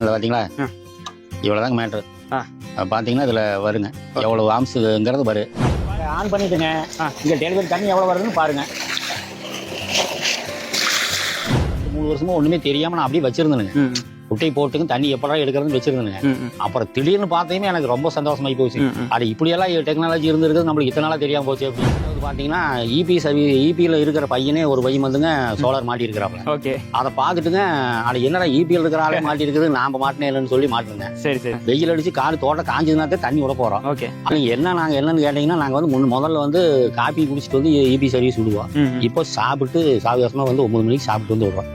இதில் பார்த்தீங்களா. இவ்வளோதாங்க மேட்ரு. பார்த்தீங்கன்னா இதில் வருங்க. எவ்வளோ ஆம்ஸுங்கிறது வரும் ஆன் பண்ணிட்டுங்க. இங்கே டெலிவரி தண்ணி எவ்வளோ வருதுன்னு பாருங்க. மூணு வருஷமா ஒன்றுமே தெரியாமல் நான் அப்படியே வச்சிருந்தேனுங்க. ம், குட்டை போட்டுங்க தண்ணி எப்படா எடுக்கிறதுன்னு ம், அப்புறம் திடீர்னு பார்த்ததுமே எனக்கு ரொம்ப சந்தோஷமாயி போச்சு. அது இப்படியெல்லாம் டெக்னாலஜி இருந்திருக்குது நம்மளுக்கு இத்தனை நாளாக தெரியாம போச்சு அப்படின்னு. பார்த்தீங்கன்னா இபி சர்வீ இபியில் இருக்கிற பையனே ஒரு பையன் வந்துங்க சோலார் மாட்டி ஓகே. அதை பார்த்துட்டுங்க அது என்னடா இபிஎல் இருக்கிற ஆளே மாட்டி இருக்குது நாம மாட்டினே இல்லைன்னு சொல்லி மாட்டிருங்க சரி சரி. வெயில் அடிச்சு காடு தோட்டம் காஞ்சதுனா தான் தண்ணி விட போறோம். ஓகே. அது என்ன நாங்க என்னன்னு கேட்டீங்கன்னா நாங்க வந்து முன்ன முதல்ல வந்து காப்பி குடிச்சிட்டு வந்து இபி சர்வீஸ் விடுவோம். இப்போ சாப்பிட்டு சாவகாசமா வந்து ஒன்பது மணிக்கு சாப்பிட்டு வந்து விடுறோம்.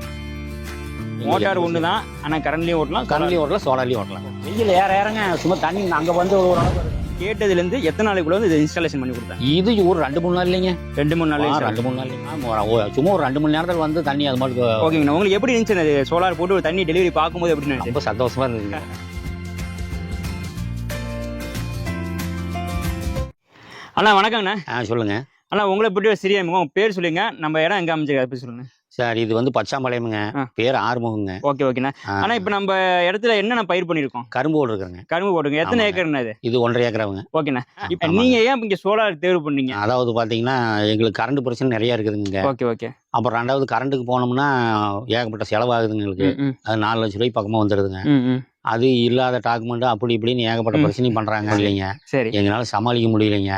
மோட்டார் ஒன்று தான் ஆனால் கரண்ட்லேயும் ஓட்டலாம் கரண்ட்லயும் ஓட்டலாம் சோலார்லயும் ஓட்டலாம். வெயில் ஏற ஏறங்க சும்மா தண்ணி அங்க வந்து ஒரு அளவு வருது. கேட்டதுலேருந்து எத்தனை நாளைக்குள்ள வந்து இது இன்ஸ்டாலேஷன் பண்ணி கொடுத்தாங்க இது ஒரு ரெண்டு மூணு நாள் இல்லைங்க. ரெண்டு மூணு நாள் ரெண்டு மூணு நாள் இல்லைங்க சும்மா ஒரு ரெண்டு மணி நேரத்தில் வந்து தண்ணி அது மாதிரி ஓகேங்கண்ணா உங்களுக்கு எப்படி இருந்துச்சு? சோலார் போட்டு ஒரு தண்ணி டெலிவரி பார்க்கும்போது எப்படி இருந்துச்சு? ரொம்ப சந்தோஷமா இருந்ததுங்க அண்ணா வணக்கங்கண்ணா. ஆ சொல்லுங்க. அண்ணா உங்களை பற்றி ஒரு சிறிய பேர் சொல்லுங்க. நம்ம இடம் எங்க அமைச்சிருக்க அதை பத்தி சொல்லுங்க. சார் இது வந்து பச்சாம்பாளையமுங்க. பேர் ஆறுமுகங்க. ஓகே ஓகேண்ணா. ஆனா இப்போ நம்ம இடத்துல என்னென்ன பயிர் பண்ணியிருக்கோம்? கரும்பு போடு இருக்குங்க கரும்பு போட்டுங்க எத்தனை. ஏக்கர்ண்ணா இது? இது ஒன்றரை ஏக்கராவுங்க. ஓகேண்ணா. இப்போ. நீங்க ஏன் இங்க சோலார் தேர்வு பண்ணீங்க? அதாவது பாத்தீங்கன்னா எங்களுக்கு கரண்ட் பிரச்சனை நிறைய இருக்குதுங்க. Okay okay. அப்புறம் ரெண்டாவது கரண்ட்டுக்கு போனோம்னா ஏகப்பட்ட செலவாகுதுங்க எங்களுக்கு. அது நாலு லட்ச ரூபாய் பக்கமா வந்துடுதுங்க. அது இல்லாத டாக்குமெண்ட் அப்படி இப்படின்னு ஏகப்பட்ட ம். பிரச்சனையும் பண்றாங்க இல்லைங்க. சரி. எங்களால சமாளிக்க முடியலைங்க.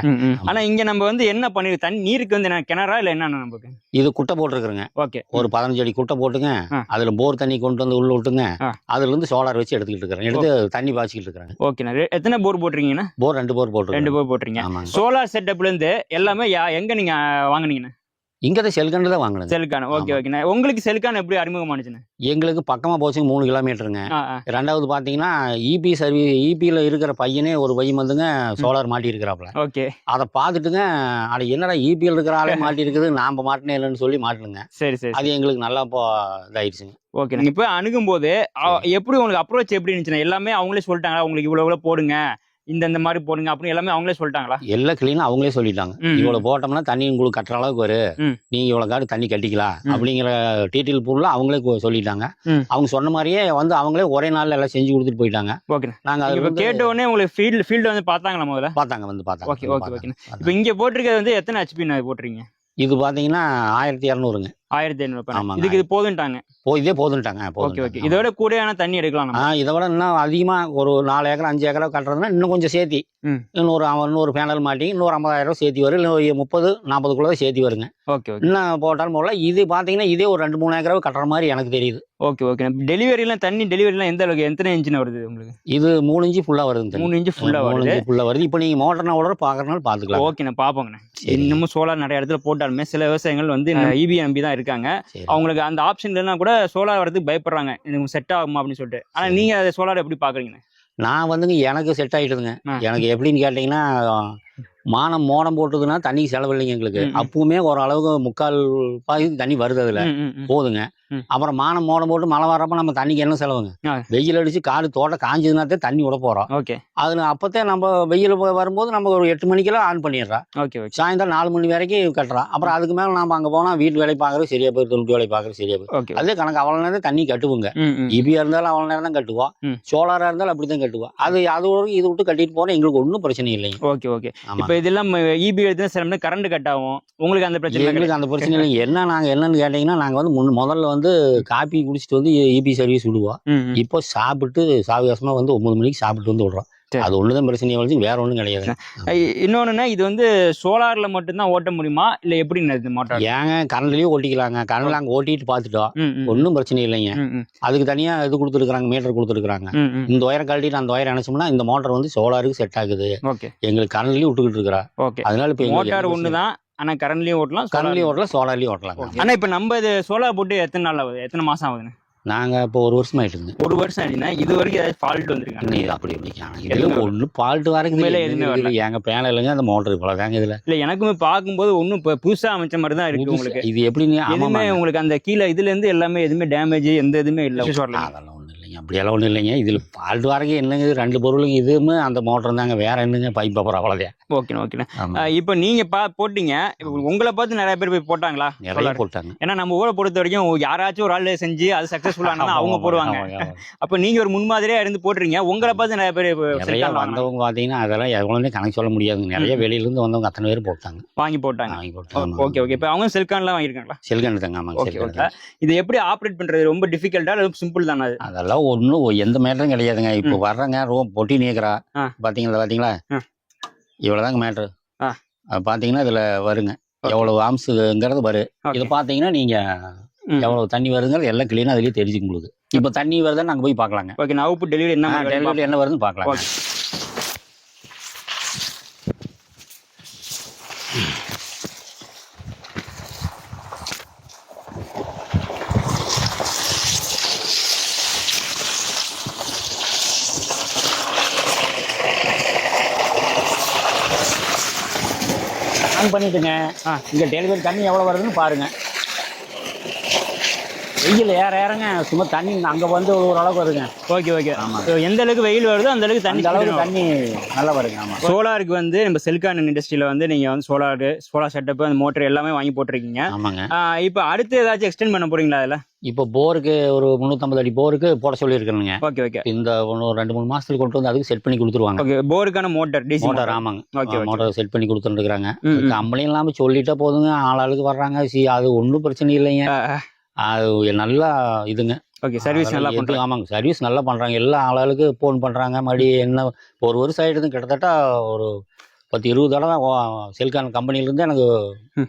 ஆனா இங்க நம்ம வந்து என்ன பண்ணிரு தண்ணி நீருக்கு வந்து என்ன கிணறா இல்ல என்ன நமக்கு? இது குட்டை போட்டிருக்குறேங்க. ஓகே. ஒரு பதினஞ்சு அடி குட்டை போட்டுங்க. அதுல போர் தண்ணி கொண்டு வந்து உள்ள விட்டுங்க. அதுல இருந்து சோலார் வச்சு எடுத்துக்கிட்டு இருக்கிறேன். எடுத்து தண்ணி பாய்ச்சிக்கிட்டு இருக்கிறாங்க ஓகேண்ணா ரெ- எத்தனை போர் போட்டிருக்கீங்கண்ணா? போர் ரெண்டு போர் ரெண்டு போட்டு போர் போட்டிருக்கீங்க. ஆமாங்க. சோலார் செட்டப்ல இருந்து எல்லாமே எங்க நீங்க வாங்குனீங்கண்ணா? இங்க தான் செல்கண்டு தான் வாங்கினது. செல்கான. ஓகே. ஓகேண்ணா உங்களுக்கு செல்கான எப்படி அறிமுகமானுச்சுண்ணா எங்களுக்கு பக்கமா போச்சுங்க மூணு கிலோமீட்டருங்க. ரெண்டாவது பாத்தீங்கன்னா இபி சர்வீ இபியில் இருக்கிற பையனே ஒரு பையன் வந்துங்க சோலார் மாட்டி இருக்கிறாப்புல ஓகே அதை பார்த்துட்டுங்க அது என்னடா இபிஎல் இருக்கிற ஆளே மாட்டி இருக்குது நாம மாட்டினே இல்லைன்னு சொல்லி மாட்டணுங்க சரி சரி அது எங்களுக்கு நல்லா இப்போ இதாயிடுச்சுங்க. ஓகே நீங்க இப்போ அணுகும் போது எப்படி உங்களுக்கு அப்ரோச் எப்படி இருந்துச்சுன்னா எல்லாமே அவங்களே சொல்லிட்டாங்களா உங்களுக்கு இவ்வளவு இவ்வளவு போடுங்க இந்த இந்த மாதிரி போடுங்க அப்படின்னு எல்லாமே அவங்களே சொல்லிட்டாங்களா எல்லாம் கிளீனா அவங்களே சொல்லிட்டாங்க. இவ்வளவு போட்டோம்னா தண்ணி உங்களுக்கு கட்டுற அளவுக்கு வரும் ம். நீங்க இவ்வளவு காடு தண்ணி கட்டிக்கலாம். அப்படிங்கிற டீட்டெயில் ஃபுல்லா அவங்களே சொல்லிட்டாங்க. அவங்க சொன்ன மாதிரியே வந்து அவங்களே ஒரே நாள்ல எல்லாம் செஞ்சு கொடுத்துட்டு போயிட்டாங்க ஓகே நாங்க இருந்து கேட்ட உடனே உங்களுக்கு ஃபீல்டு ஃபீல்டு வந்து பார்த்தாங்களா முதல்ல பார்த்தாங்க வந்து பார்த்தாங்க ஓகே, ஓகே, பார்த்தாங்க, இப்போ. இங்க போட்டிருக்கிறது வந்து எத்தனை ஹெச்பி நான் போட்டிருக்கீங்க இது பாத்தீங்கன்னா ஆயிரத்தி இரநூறுங்க ஆயிரத்தி ஐநூறு ஆமாங்க. இதுக்கு இது போதுன்ட்டாங்க. போ இதே போதுன்ட்டாங்க ஓகே ஓகே. இதோட கூடையான தண்ணி எடுக்கலாம் ஆ இதை விட இன்னும் அதிகமா ஒரு நாலு ஏக்கர் அஞ்சு ஏக்கரா கட்டுறதுன்னா இன்னும் கொஞ்சம் சேர்த்தி. இன்னொரு இன்னொரு பேனல் மாட்டி இன்னொரு ஐம்பதாயிரம் சேர்த்தி வரும். இல்லை முப்பது நாற்பதுக்குள்ள தான் சேர்த்தி வருங்க. Okay okay. இன்னும் போட்டாலும் போடல இது பாத்தீங்கன்னா இதே ஒரு ரெண்டு மூணு ஏக்கராவை கட்டுற மாதிரி எனக்கு தெரியுது. Okay okay. டெலிவரிலாம் தண்ணி டெலிவரிலாம் எந்த அளவுக்கு எத்தனை இன்ச்சின் வருது உங்களுக்கு? இது மூணு இன்ச்சு ஃபுல்லா வருது. மூணு இன்ச்சு ஃபுல்லா மூணு வருது. இன்ச்சு ஃபுல்லா வருது. இப்போ நீங்க மோட்டர் ஓடற பாக்குறதுனால பாத்துக்கலாம் ஓகேண்ணா பாப்போங்கண்ணா சரி. இன்னமும் சோலார் நிறைய இடத்துல போட்டாலுமே சில விவசாயிகள் வந்து இபி நம்பி தான் இருக்காங்க. அவங்களுக்கு அந்த ஆப்ஷன் இல்லைன்னா கூட சோலார் வரதுக்கு பயப்படுறாங்க எனக்கு செட் ஆகுமா அப்படின்னு சொல்லிட்டு ஆனா சரி. நீங்க அதை சோலார் எப்படி பாக்குறீங்க நான் வந்துங்க எனக்கு செட் ஆயிட்டுதுங்க ஆ. எனக்கு எப்படின்னு கேட்டீங்கன்னா மானம் மோடம் போட்டதுன்னா தண்ணிக்கு செலவு இல்லைங்க எங்களுக்கு. அப்பவுமே ஒரு அளவுக்கு முக்கால் பாதி தண்ணி வருது அதுல. போதுங்க. அப்புறம் மானம் மோடம் போட்டு மழை வர்றப்ப நம்ம தண்ணிக்கு என்ன செலவுங்க. வெயில் அடிச்சு காடு தோட்டம் காஞ்சதுனா தான் தண்ணி விட போறோம். ஓகே. அதுல அப்பத்தே நம்ம வெயில் வரும்போது நம்ம ஒரு எட்டு மணிக்கெல்லாம் ஆன் பண்ணிடுறோம் ஓகே சாயந்தரம் நாலு மணி வரைக்கும் கட்டுறோம் அப்புறம் அதுக்கு மேல நம்ம அங்க போனா வீட்டு வேலை பாக்குறது சரியா போய் தொண்ணூறு வேலை பாக்குறது சரியா போய் அதே கணக்கு அவ்வளவு நேரம் தண்ணி கட்டுவோங்க. இபியா இருந்தாலும் அவ்வளவு நேரம் தான் கட்டுவோம். சோலாரா இருந்தாலும் அப்படிதான் கட்டுவோம் அது அது ஒரு இது விட்டு கட்டிட்டு போனா எங்களுக்கு ஒன்றும் பிரச்சனை இல்லைங்க. Okay okay. இப்போ இதெல்லாம் இபி எடுத்து சில கரண்ட் கட் ஆகும். உங்களுக்கு அந்த பிரச்சனை எங்களுக்கு அந்த பிரச்சனை இல்லைங்க. என்ன நாங்க என்னன்னு கேட்டீங்கன்னா நாங்க வந்து முதல்ல வந்து காப்பி குடிச்சிட்டு வந்து இபி சர்வீஸ் விடுவோம். இப்போ சாப்பிட்டு சாவகாசமா வந்து ஒன்பது மணிக்கு சாப்பிட்டு வந்து விடுறோம். அது ஒண்ணுதான் பிரச்சனையை வச்சு வேற ஒண்ணும் கிடையாது. இன்னொன்னுன்னா இது வந்து சோலார்ல மட்டும்தான் ஓட்ட முடியுமா? இல்ல எப்படி மோட்டார் ஏங்க கரண்ட்லயும் ஓட்டிக்கலாங்க. கரண்ட்ல அங்க ஓட்டிட்டு பார்த்துட்டோம் ம் ம் ஒன்றும் பிரச்சனை இல்லைங்க. அதுக்கு தனியா இது கொடுத்துருக்காங்க மீட்டர் கொடுத்துருக்காங்க இந்த ஒயரை கழட்டிட்டு அந்த ஒயரை அணைச்சோம்னா இந்த மோட்டர் வந்து சோலாருக்கு செட் ஆகுது. எங்களுக்கு கரண்ட்லயும் விட்டுக்கிட்டு இருக்கிறா. அதனால இப்போ மோட்டார் ஒன்று தான் ஆனா கரண்ட்லயும் ஓட்டலாம் கரண்ட்லயும் ஓட்டலாம். சோலார்லயும் ஓட்டலாம். ஓகே. ஆனா இப்போ நம்ம இது சோலார் போட்டு எத்தனை நாள் ஆகுது? எத்தனை மாசம் ஆகுதுன்னு நாங்க இப்போ ஒரு வருஷம் ஆயிட்டுங்க ஒரு வருஷம் ஆச்சுன்னா இது வரைக்கும் ஏதாவது ஃபால்ட் வந்திருக்காங்க அப்படி இல்லைங்க இதுல எதுவுமே ஒண்ணு பால்ட்டு உண்மையிலே எதுவுமே வரைக்கும் எங்க பேனலுங்க அந்த மோட்டர் இவ்வளவுதாங்க இதுல. இல்ல எனக்குமே பார்க்கும்போது ஒன்றும் இப்போ புதுசா அமைச்ச மாதிரி தான் இருக்கு புதுசு- உங்களுக்கு. இது எப்படிங்க எதுவுமே. உங்களுக்கு அந்த கீழே இதுல இருந்து எல்லாமே எதுவுமே டேமேஜ் எந்த எதுவுமே இல்ல. வரல அதெல்லாம் அப்படியெல்லாம் ஒன்றும் இல்லைங்க. இதில் ஃபால்ட் வரைக்கும் என்னங்க ரெண்டு பொருளுங்க இதுவுமே அந்த மோட்டர் தாங்க. வேற என்னங்க பைப் அப்புறம் அவ்வளோதான். ஓகேண்ணா ஓகேண்ணா. இப்போ நீங்க பா போட்டீங்க. உங்களை பார்த்து நிறைய பேர் போய் போட்டாங்களா? நிறைய? போட்டாங்க. ஏன்னா நம்ம ஊரை பொறுத்த வரைக்கும் யாராச்சும் ஒரு ஆள் செஞ்சு அது சக்சஸ்ஃபுல் ஆனா அவங்க போடுவாங்க. அப்ப நீங்க ஒரு முன்மாதிரியா இருந்து போடுறீங்க உங்களை பார்த்து நிறைய பேர் நிறைய. வந்தவங்க பார்த்தீங்கன்னா அதெல்லாம் எவ்வளோனே கணக்கு சொல்ல முடியாதுங்க நிறைய வெளியிலேருந்து வந்தவங்க அத்தனை பேர் போட்டாங்க. வாங்கி போட்டாங்க. வாங்கி போட்டாங்க. Okay okay. இப்போ அவங்க சில்கான்லாம் வாங்கியிருக்காங்களா? செல்கண்டு தாங்க. ஆமாங்க ஓகே இது எப்படி ஆப்ரேட் பண்றது? ரொம்ப டிஃபிகல்ட்டா ரொம்ப சிம்பிள் தானே அது? அதெல்லாம் ஒன்றும் எந்த மேட்டரும் கிடையாதுங்க. இப்போ வர்றங்க ரோ பொட்டி நீக்கிறா. பார்த்தீங்களா பார்த்தீங்களா. இவ்வளோதாங்க மேட்ரு. பார்த்தீங்கன்னா இதில் வருங்க. எவ்வளவு ஆம்ஸுங்கிறது வரும். இது பார்த்தீங்கன்னா நீங்கள். எவ்வளவு தண்ணி வருதுங்கிறது எல்லாம் கிளீனாக அதுலேயே தெரிஞ்சுக்க உங்களுக்கு இப்போ தண்ணி வருதுன்னு நாங்கள் போய் பார்க்கலாங்க ஓகே நான் அவுட் டெலிவரி என்ன டெலிவரி என்ன வருதுன்னு பார்க்கலாம் ஆன் பண்ணிட்டுங்க ஆ. இங்கே டெலிவரி தண்ணி எவ்வளோ வருதுன்னு பாருங்க வெயில் ஏற ஏறங்க. சும்மா தண்ணி அங்கே வந்து ஒரு அளவுக்கு வருங்க ஓகே. ஓகே ஆமாம் எந்த அளவுக்கு வெயில் வருதோ அந்த அளவுக்கு தண்ணி அளவுக்கு தண்ணி நல்லா வருங்க ஆமாம் சோலாருக்கு வந்து நம்ம செல்கான் இண்டஸ்ட்ரியில வந்து நீங்க வந்து சோலார் சோலார் செட்டப் அந்த மோட்டர் எல்லாமே வாங்கி போட்டிருக்கீங்க. ஆமாங்க. இப்போ அடுத்து ஏதாச்சும் எக்ஸ்டெண்ட் பண்ண போறீங்களா அதில்? இப்போ போருக்கு ஒரு முந்நூற்றம்பது அடி போருக்கு போட சொல்லியிருக்கணுங்க ஓகே ஓகே. இந்த ஒன்று ரெண்டு மூணு மாசத்துல கொண்டு வந்து அதுக்கு செட் பண்ணி கொடுத்துருவாங்க. ஓகே போருக்கான மோட்டர் டிசி மோட்டார் ஆமாங்க. ஓகே மோட்டார் செட் பண்ணி கொடுத்துருக்குறாங்க. கம்பெனியும் இல்லாமல் சொல்லிட்டா போதுங்க. ஆளாளுக்கு வர்றாங்க. சி அது ஒன்றும் பிரச்சனை இல்லைங்க. அது நல்லா இதுங்க. ஓகே சர்வீஸ் நல்லா பண்றாங்க. ஆமாங்க சர்வீஸ் நல்லா பண்றாங்க. எல்லா ஆளாளுக்கு ஃபோன் பண்றாங்க. மறுபடியும் என்ன ஒரு வருஷம் ஆயிடுது கிட்டத்தட்ட ஒரு பத்து இருபது தடவை செல்கான் கம்பெனிலேருந்து எனக்கு.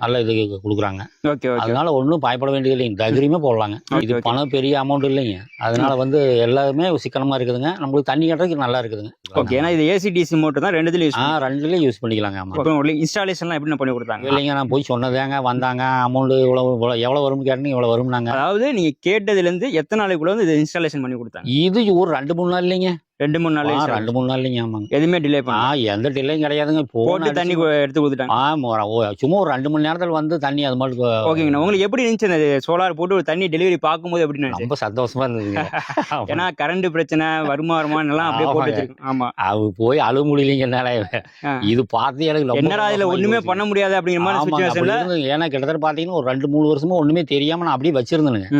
நல்ல இது கொடுக்குறாங்க. ஓகே அதனால ஒன்றும் பயப்பட வேண்டியது இல்லைங்க தைரியமே போடலாங்க. இது. பணம் பெரிய அமௌண்ட் இல்லைங்க. அதனால வந்து எல்லாருமே சிக்கனமா இருக்குதுங்க. நம்மளுக்கு தண்ணி கட்டுறதுக்கு நல்லா இருக்குதுங்க. ஓகே ஏன்னா இது ஏசி டிசி மோட்டர் தான் ரெண்டுத்துல யூஸ் ஆ ரெண்டுலேயும் யூஸ் பண்ணிக்கலாங்க. ஆமாம் இப்போ உங்களுக்கு இன்ஸ்டாலேஷன்லாம் எப்படி பண்ணி கொடுத்தாங்க? இல்லைங்க நான் போய் சொன்னதாங்க வந்தாங்க. அமௌண்ட் இவ்வளோ எவ்வளோ வரும்னு கேட்டீங்க இவ்வளோ வரும்னாங்க. அதாவது நீங்க கேட்டதுல இருந்து எத்தனை நாளைக்குள்ள வந்து இது இன்ஸ்டாலேஷன் பண்ணி கொடுத்தாங்க? இது ஒரு ரெண்டு மூணு நாள் இல்லைங்க. ரெண்டு மூணு நாள் ரெண்டு மூணு நாள் இல்லைங்க ஆமாங்க. எதுவுமே டிலே ஆ பண்ண எந்த டில்லையும் கிடையாதுங்க. போட்டு தண்ணி எடுத்து கொடுத்துட்டாங்க. ஆமா ஓ, சும்மா ஒரு ரெண்டு மணி நேரத்துல வந்து தண்ணி அது மாதிரி ஓகேங்கண்ணா. உங்களுக்கு எப்படி இருந்துச்சு அந்த சோலார் போட்டு ஒரு தண்ணி டெலிவரி பார்க்கும்போது எப்படி ரொம்ப சந்தோஷமா இருந்ததுங்க. ஏன்னா கரண்ட் பிரச்சனை வருமா எல்லாம் அப்படியே போட்டு ஆமாங்க. வச்சிருக்கோம். ஆமா. அது போய் அழுக முடியலைங்கனால ஆ. இது பார்த்து எனக்கு என்னடா இதுல ஒண்ணுமே. பண்ண முடியாது அப்படிங்கிற மாதிரி. ஏன்னா கிட்டத்தட்ட பாத்தீங்கன்னா ஒரு ரெண்டு மூணு வருஷமா ஒண்ணுமே தெரியாம நான் அப்படியே வச்சிருந்தேனுங்க.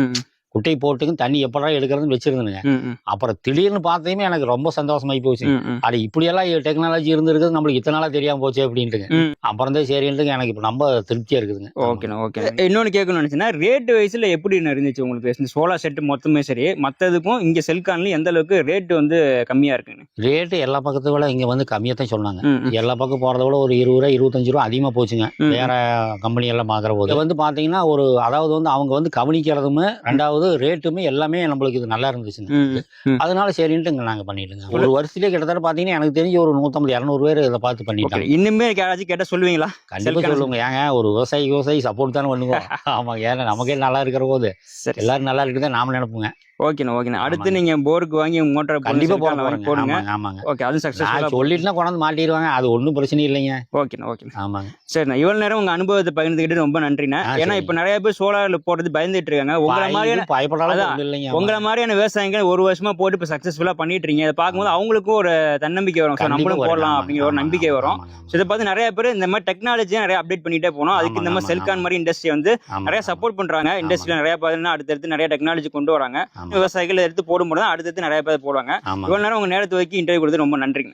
குட்டை போட்டுங்க தண்ணி எப்படா எடுக்கிறதுன்னு வச்சிருந்தேனுங்க. அப்புறம் திடீர்னு பார்த்ததையுமே எனக்கு ரொம்ப சந்தோஷமாயி போச்சு. அது இப்படியெல்லாம் டெக்னாலஜி இருந்திருக்குது நம்மளுக்கு இத்தனை நாளா தெரியாம போச்சு அப்படின்ட்டுங்க. அப்புறம் தான் சரின்ட்டுங்க எனக்கு இப்போ ரொம்ப திருப்தியா இருக்குதுங்க. ஓகேண்ணா ஓகே இன்னொன்னு கேட்கணும்னு நினைச்சேன்னா ரேட் வைஸ்ல எப்படி இருந்துச்சு உங்களுக்கு இந்த சோலார் செட் மொத்தமே சரி மத்ததுக்கும் இங்க செல்கான்லயும் எந்த அளவுக்கு ரேட் வந்து கம்மியா இருக்குங்க ரேட்டு எல்லா பக்கத்தை விட இங்க வந்து கம்மியா தான் சொன்னாங்க. எல்லா பக்கம் போறத விட ஒரு இருபது ரூபா இருபத்தஞ்சு ரூபா அதிகமா போச்சுங்க. வேற கம்பெனி எல்லாம் பாக்குற போது. வந்து பாத்தீங்கன்னா ஒரு அதாவது வந்து அவங்க வந்து கவனிக்கிறதுமே ரெண்டாவது ரேட்டுமே எல்லாமே நம்மளுக்கு இது நல்லா ம். அதனால சரின்ட்டு இங்க நாங்க பண்ணிட்டுங்க. ஒரு வருஷத்துலயே கிட்டத்தட்ட பாத்தீங்கன்னா எனக்கு தெரிஞ்சு ஒரு நூத்தம்பது இரநூறு பேர் இதை பார்த்து பண்ணிட்டாங்க. இன்னுமே யாராச்சும் கேட்டா சொல்லுவீங்களா? கண்டிப்பா Selcan- சொல்லுங்க ஏங்க ஒரு விவசாயி விவசாயி சப்போர்ட் தானே பண்ணுவோம். ஆமா ஏன்னா நமக்கே நல்லா இருக்கிற போது எல்லாரும் நல்லா இருக்குதான் நாம நினைப்புங்க. ஓகேண்ணா ஓகேண்ணா. அடுத்து. நீங்க போருக்கு வாங்கி மோட்டரை கண்டிப்பா போட வாங்கி போடுங்க. ஆமாங்க ஓகே அது சக்சஸ்ஃபுல்லா சொல்லிட்டுனா கொண்டாந்து மாட்டிடுவாங்க. அது ஒன்றும் பிரச்சனை இல்லைங்க. ஓகேண்ணா ஓகேண்ணா. ஆமாங்க. சரிண்ணா இவ்வளவு நேரம் உங்க அனுபவத்தை பகிர்ந்துக்கிட்டு ரொம்ப நன்றிண்ணா. ஏன்னா. இப்ப நிறைய பேர் சோலார்ல போடுறது பயந்துட்டு இருக்காங்க. உங்களை மாதிரியான பயந்து பயப்படாத அதான், ஒண்ணும் இல்லைங்க உங்களை மாதிரியான விவசாயிகள் ஒரு வருஷமா போட்டு இப்ப சக்சஸ்ஃபுல்லா பண்ணிட்டு இருக்கீங்க. இதை பார்க்கும்போது அவங்களுக்கும் ஒரு தன்னம்பிக்கை வரும். கண்டிப்பா நம்மளும். போடலாம் அப்படிங்கிற ஒரு நம்பிக்கை வரும். ஸோ இதை பார்த்து நிறைய பேர் இந்த மாதிரி டெக்னாலஜியை நிறைய அப்டேட் பண்ணிட்டே போனோம் அதுக்கு இந்த மாதிரி செல்கான். மாதிரி இண்டஸ்ட்ரி வந்து நிறைய. சப்போர்ட் பண்றாங்க. இண்டஸ்ட்ரியில நிறைய பார்த்தீங்கன்னா அடுத்தடுத்து நிறைய டெக்னாலஜி கொண்டு வராங்க. விவசாயிகள் எடுத்து போடும்போது அடுத்தடுத்து நிறைய பேர் போடுவாங்க. இவ்வளவு நேரம் உங்க நேரத்தை வைக்க இன்டர்வியூ கொடுத்து ரொம்ப நன்றிங்க.